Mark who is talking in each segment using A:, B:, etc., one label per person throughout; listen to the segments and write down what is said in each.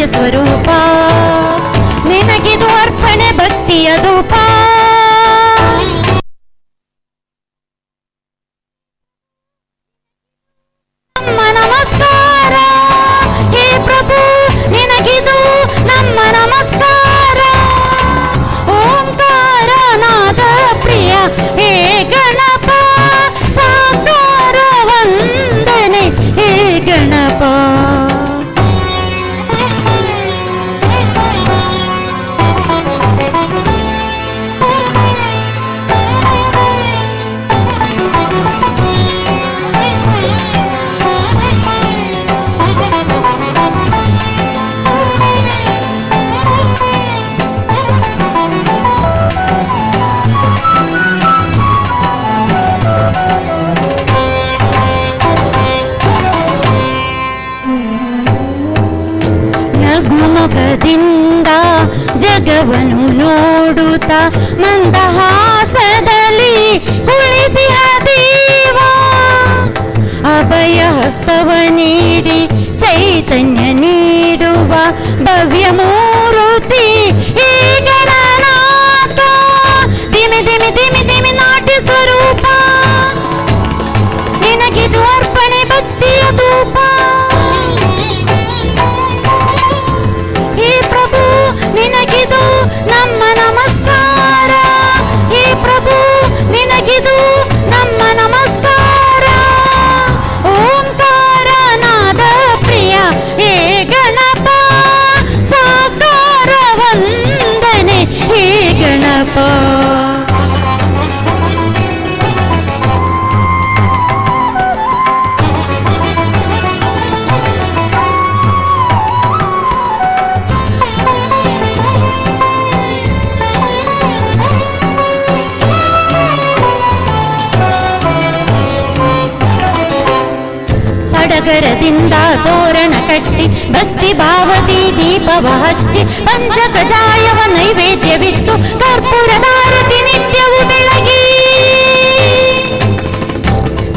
A: నిత్య స్వరూపా. ನಗುಮೊಗದಿಂದ ಜಗವನ್ನು ನೋಡುತ್ತ ಮಂದಹಾಸದಲ್ಲಿ ಕುಳಿತಿಹ ಸಡಗರದಿಂದ ತೋರಣ ಕಟ್ಟಿ, ಭಕ್ತಿ ಭಾವದಿ ದೀಪವ ಹಚ್ಚಿ ಪಂಚ ಕಜಾಯವ ನೈವೇದ್ಯವಿತ್ತು ಕರ್ಪೂರದಾರತಿ ನಿತ್ಯವು ಬೆಳಗಿ.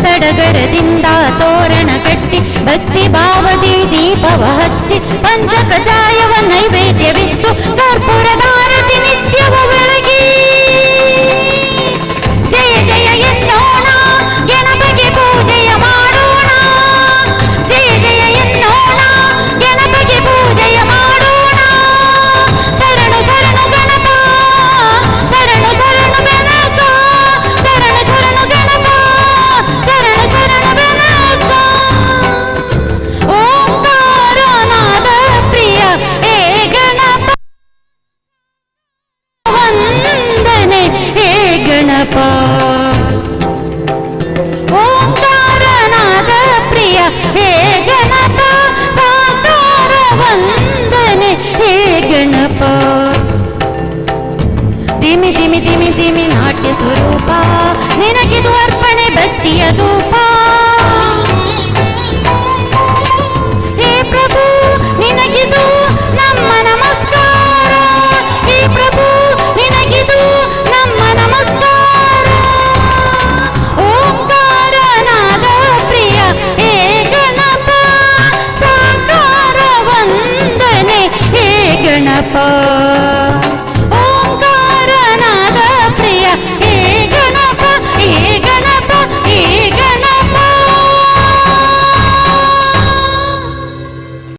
A: ಸಡಗರದಿಂದ ತೋರಣ ಕಟ್ಟಿ, ಭಕ್ತಿ ಭಾವದಿ ದೀಪವ ಹಚ್ಚಿ ಪಂಚ ಕಜಾಯವ ನೈವೇದ್ಯವಿತ್ತು ಕರ್ಪೂರದಾರತಿ ನಿತ್ಯವು apart